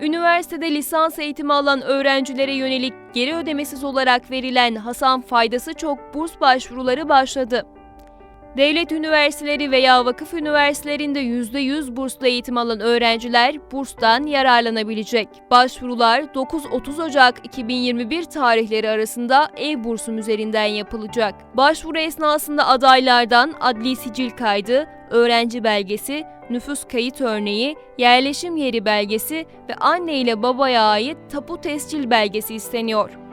Üniversitede lisans eğitimi alan öğrencilere yönelik geri ödemesiz olarak verilen Hasan Faydası Çok burs başvuruları başladı. Devlet üniversiteleri veya vakıf üniversitelerinde %100 bursla eğitim alan öğrenciler burstan yararlanabilecek. Başvurular 9-30 Ocak 2021 tarihleri arasında e-bursum üzerinden yapılacak. Başvuru esnasında adaylardan adli sicil kaydı, öğrenci belgesi, nüfus kayıt örneği, yerleşim yeri belgesi ve anne ile babaya ait tapu tescil belgesi isteniyor.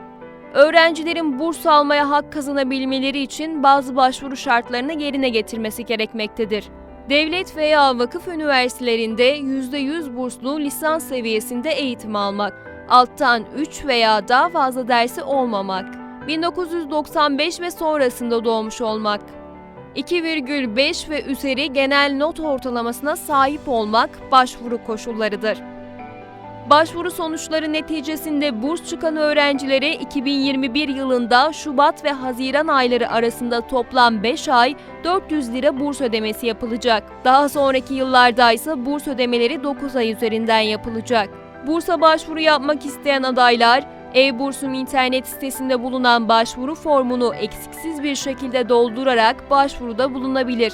Öğrencilerin burs almaya hak kazanabilmeleri için bazı başvuru şartlarını yerine getirmesi gerekmektedir. Devlet veya vakıf üniversitelerinde %100 burslu lisans seviyesinde eğitim almak, alttan 3 veya daha fazla dersi olmamak, 1995 ve sonrasında doğmuş olmak, 2,5 ve üzeri genel not ortalamasına sahip olmak başvuru koşullarıdır. Başvuru sonuçları neticesinde burs çıkan öğrencilere 2021 yılında Şubat ve Haziran ayları arasında toplam 5 ay 400 lira burs ödemesi yapılacak. Daha sonraki yıllarda ise burs ödemeleri 9 ay üzerinden yapılacak. Bursa başvuru yapmak isteyen adaylar e-Bursum internet sitesinde bulunan başvuru formunu eksiksiz bir şekilde doldurarak başvuruda bulunabilir.